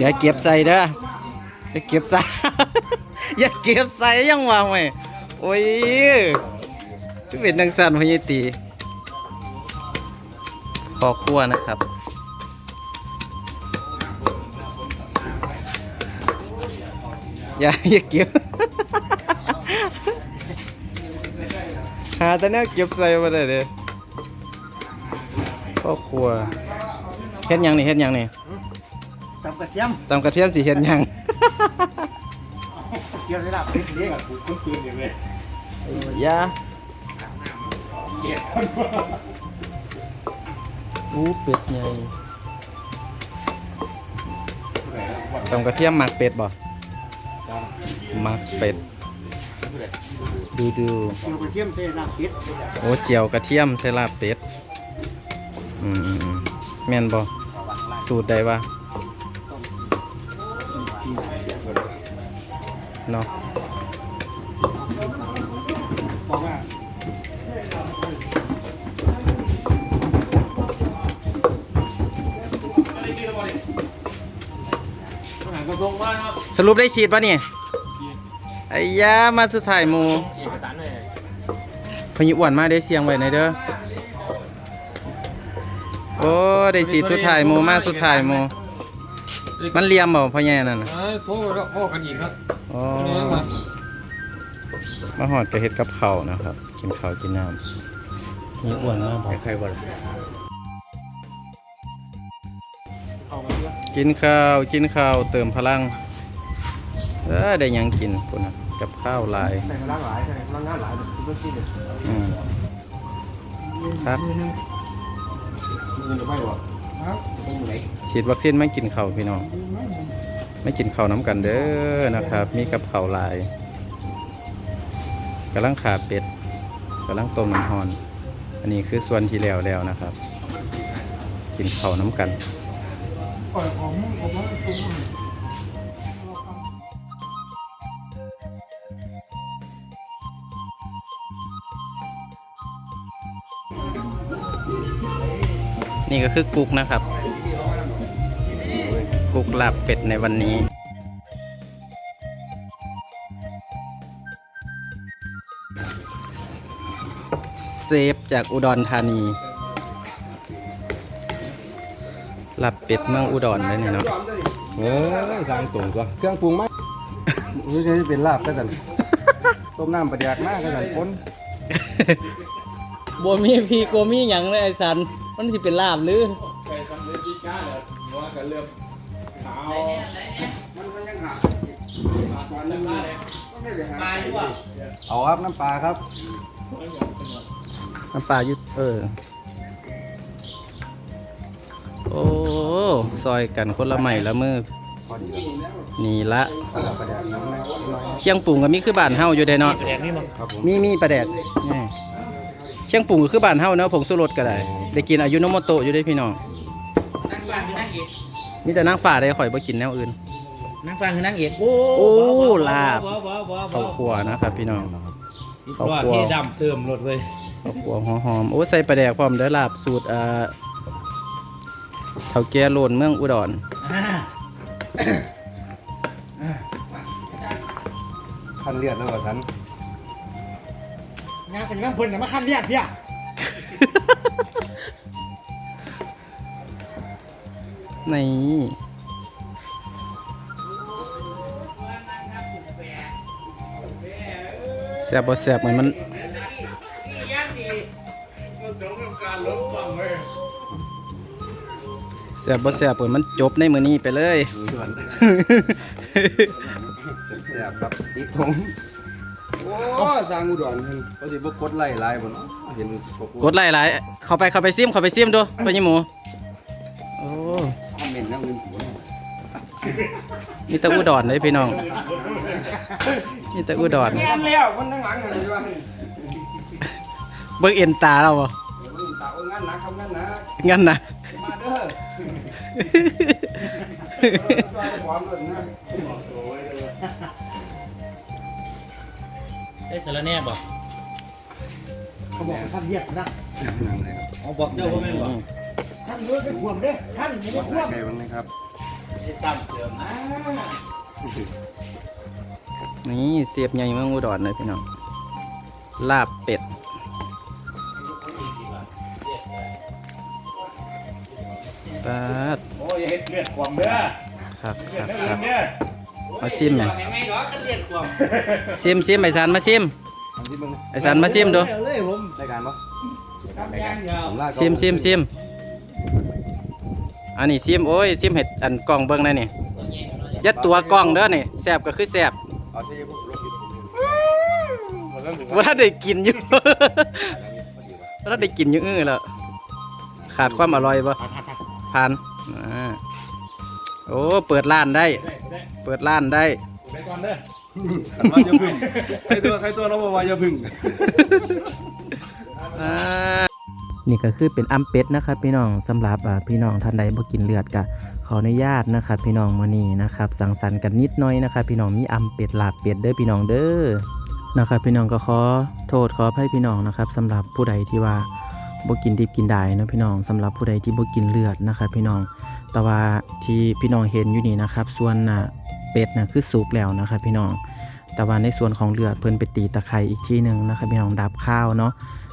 อย่าเก็บใส่เด้ออย่าเก็บใส่ อย่าเก็บใส่ยังว่าไว้โอ้ยจะเป็นนังสันพญตีพอครัวนะครับอย่าอย่าเก็บ หาแต่แนวเก็บใส่มาได้เลยพ่อครัวเฮ็ดหยังนี่เฮ็ดหยังนี่กับกระเทียมตำกระเทียมสิเฮ็ดหยังเจียวได้ละพริกนี่กับคุ้นคืนอย่างเลยอยาอู้เป็ดใหญ่ตำกระเทียมหมักเป็ดบ่หมักเป็ด ดูดูเจียวกระเทียมใส่ลาบเป็ดโอ้เจียวกระเทียมใส่ลาบเป็ดอืมอืมอืมแม่นบ่สูตรใดวะเนาะบอกว่าสรุปได้ฉีดปะนี่ไอ้ ยามาสุดท้ายหมูเอกสารเลยพญิอ้วนมาได้เสียงไว้ในอยเด้อ โอ้ได้ฉีดสุดท้ายหมูมาสุดท้ายหมูมันเลียมบ่พ่อใหญ่นั่นน่ะเออโทรแล้วพ่อกันอีกครับอ๋อเนี่ยมามาหอดกระเฮ็ดกับข้าวนะครับ กินข้าวกินน้ำมีอ้วนมากบ่ใครบ่ล่ะกินข้าวกินข้าวเติมพลัง เออได้หยังกินพุ่นน่ะ กับข้าวหลายใส่พลังหลายใส่พลังงานหลายทุกคนที่เนี่ยอืมครับมึงจะไม่หรอครับจะอยู่ไหนฉีดวัคซีนไม่กินข้าวพี่น้องไม่กินข้าวน้ำกันเด้อนะครับ มีกับข้าวหลายกำลังขาเป็ดกำลังต้มน้ำฮอน อันนี้คือส่วนที่แล้วแล้วนะครับ กินข้าวน้ำกันก่อนของผมว่า นี่ก็คือกุ๊กนะครับ กุ๊กลาบเป็ดในวันนี้เซฟจากอุดรธานีลาบเป็ดเมืองอุดรเลยนี่เนาะเออสร้างตรงตัวเครื่องปรุงไหมนี่จะเป็นลาบก็สันต้มน้ำประเดียกมากก็สันพ้นบัวมีพี่กลัวมีหยังเลยไอ้สัน มันสิเป็นลาบหรือไปทำเลยที่ก้าเหรอว่ากันเริ่มขาวมันมันยังหาตอนนั้นเลยก็ไม่ได้หาตายดีกว่าเอาครับน้ำปลาครับน้ำปลายุดเออ โอ้ซอยกันคนละไม้ละมือพอดีนี่ละครับประเดียกน้ำหน่อยเชียงปุ่งก็มีคือบ้านเฮาอยู่ได้เนาะแดงนี่มั้งครับผมมีมีปลาแดกนี่ เชียงปุ่งก็คือบ้านเฮาเนาะผงสุรสก็ได้ได้กินอายุโนโมโตะอยู่ได้พี่น้องนั่งฟังคือนั่งเอกมีแต่นางฟ้าได้ข่อยบ่กินแนวอื่นนั่งฟังคือนั่งเอกโอ้โอ้ลาบว้าวว้าวว้าวข้าวคั่วนะครับพี่น้องข้าวว่าคั่วที่ดำเติมรถเลยข้าวคั่วหอมๆโอ้ใส่ปลาแดกพร้อมเด้อลาบสูตรเอ่อเฒ่าแก่โลนเมืองอุดรคันเลือดแล้วว่าสันงาน เป็นน้ำเพิ่นเนี่ยมาขั้นเรียกพี่อะนี่แซ่บบ่แซ่บเหมือนมันแซ่บบ่แซ่บเหมือนมันจบในมื้อนี้ไปเลยมีส่วนแซ่บครับติ๊กทง โอ้สร้างอุดรเพิ่นเขาสิบ่กดไล่ไล่บ่เนาะเห็นกดไลค์หลายเข้าไปเข้าไปซิมเข้าไปซิมดูไปยี่หมูโอ้คอมเมนต์แล้วเงินผัวมีแต่อุดรเลยพี่น้องมีแต่อุดรแม่นแล้วคนทั้งหลังนั่นว่าเบิ่งเอ็นตาเราบ่ตาเอางานหนักทำงานหนักงั้นนะ มาเด้อจอยพร้อมเลยนะ ได้สารแน่บอกเขาบอกขั้นเรียกนะนั่งเลยครับเอาบอกเจ้าว่าแม่นบ่ขั้นเนื้อไปขวมเด้ขั้นนี้ไปขวมไก่บ้างนะครับที่ตั้มเติมนะนี่เสียบใหญ่เมืองอุดรเลยพี่น้องลาบเป็ดปาดโอ้ยอย่าเฮ็ดเลือดความเด้อครับเลืคอดรับเนื้อคอื่รับนเด้อ มาซิมหน่อยไม่ดอกกันเลือดความซิมซิมไอสันมาซิมทำที่มึงไอสันมาซิมดูเลยผมรายการปะทำยางยาวผมลากซิมซิมซิมอันนี้ซิมโอ้ยซิมเห็ดอันกล่องเบิ้งได้นี่ยัดตัวกล่องเด้อนี่แสบก็คือแสบเอาที่พวกรถติดว่าถ้าได้กินอยู่ว่าถ้าได้กินอยู่อื้อแล้วขาดความอร่อยปะผ่านอ่า โอ้ เปิดร้านได้ ได้ได้เปิดร้านได้ ไปก่อนเด้อว่าอย่าพึ่งใครตัวใครตัวน้องบอกว่าอย่าพึ่งนี่ก็คือเป็นอัมเป็ดนะครับพี่น้องสำหรับอ่าพี่น้องท่านใดบ่กินเลือดก็ขออนุญาตนะครับพี่น้องมื้อนี้นะครับสังสรรค์กันนิดหน่อยนะครับพี่น้องมีอัมเป็ดลาบเป็ดเด้อพี่น้องเด้อนะครับพี่น้องก็ขอโทษขออภัยพี่น้องนะครับสำหรับผู้ใดที่ว่าบ่กินดิบกินได้นะพี่น้องสำหรับผู้ใดที่บ่กินเลือดนะครับพี่น้อง แต่ว่าที่พี่น้องเห็นอยู่นี่นะครับ ส่วนเป็ดนะคือสุกแล้วนะครับพี่น้องแต่ว่าในส่วนของเลือดเพิ่นไปตีตะไคร้อีกที่หนึ่งนะครับพี่น้องดับข้าวเนาะ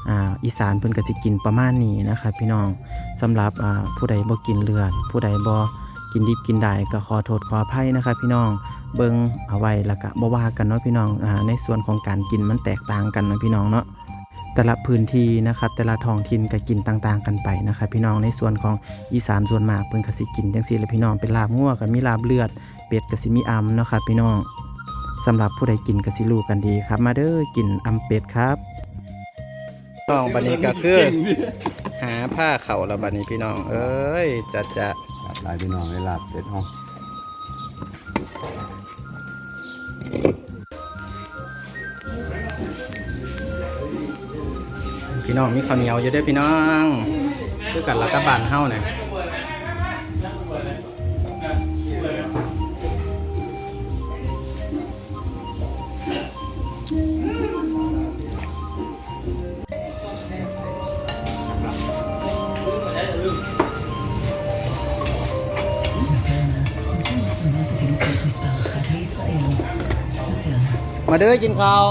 อ่าอีสานเพิ่นก็สิกินประมาณนี้นะครับพี่น้องสำหรับอ่าผู้ใดบ่กินเลือด ผู้ใดบ่กินดิบกินได้ก็ขอโทษขออภัยนะครับพี่น้องเบิ่งเอาไว้แล้วก็บ่ว่ากันเนาะพี่น้องอ่าในส่วนของการกินมันแตกต่างกันนะพี่น้องเนาะ แต่ละพื้นที่นะครับแต่ละท้องถิ่นก็กินต่างๆ กันไปนะครับพี่น้องในส่วนของอีสานส่วนมากเพิ่นก็สิกินจังซี่แหละพี่น้องเป็นลาบงัวก็มีลาบเลือด เป็ดก็สิมีอำเนาะครับพี่น้องสำหรับผู้ใดกินก็สิรู้กันดีครับ มาเด้อกินอำเป็ดครับน้องบันนี้ก็คือหาผ้าเข่าแล้วบันนี้พี่น้อง เอ้ยจะจะหลายพี่น้องเวลาเป็ดห้อง พี่น้องมีข้าวเหนียวอยู่ด้วยพี่น้องคือกันแล้วก็บานเฮาเนี่ยมาเด้อกินข้าว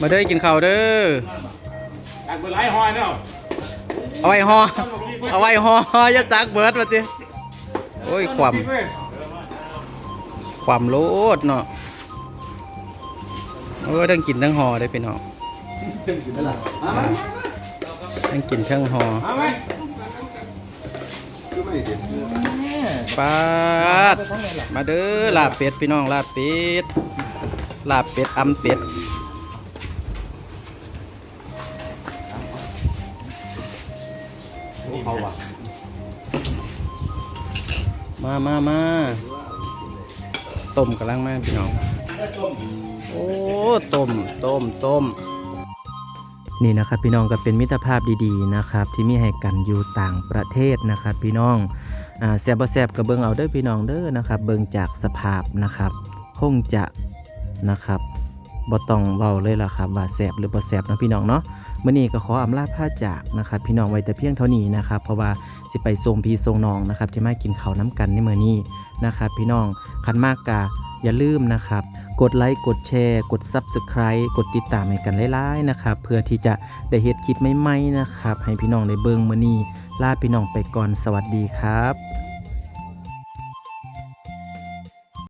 มาเด้อกินข้าวเด้อตักไปหลายหอยเนาะเอาไว้ห่อเอาไว้ห่ออย่าตักเบิดมาติโอ้ยความ ความโลดเนาะโอ้ยทั้งกินทั้งห่อได้พี่น้องทั้งกินทั้งห่อเอาไหมคือไม่เด็ดปาดมาเด้อลาบเป็ดพี่น้องลาบเป็ดลาบเป็ดอำเป็ด เขาว่ะมามามาต้มกำลังมาพี่น้อง โอ้ ต้ม ต้ม ต้ม นี่นะครับพี่น้องก็เป็นมิตรภาพดีๆนะครับที่มีให้กันอยู่ต่างประเทศนะครับพี่น้องอ่าแซบบ่แซบกับเบิงเอาเด้อพี่น้องเด้อนะครับ เบิงจากสภาพนะครับ คงจะนะครับ บ่ต้องเว้าเลยล่ะครับว่าแซบหรือบ่แซบนะพี่น้องเนาะมื้อนี้ก็ขออำลาพาจากนะครับพี่น้องไว้แต่เพียงเท่านี้นะครับเพราะว่าสิไปส่งพี่ส่งน้องนะครับที่มากินข้าวน้ำกันในมื้อนี้นะครับพี่น้องคันมากกะอย่าลืมนะครับ กดไลค์ กดแชร์ กด Subscribe กดติดตามให้กันหลายๆนะครับ เพื่อที่จะได้เฮ็ดคลิปใหม่ๆนะครับ ให้พี่น้องได้เบิ่งมื้อนี้ลาพี่น้องไปก่อน สวัสดีครับ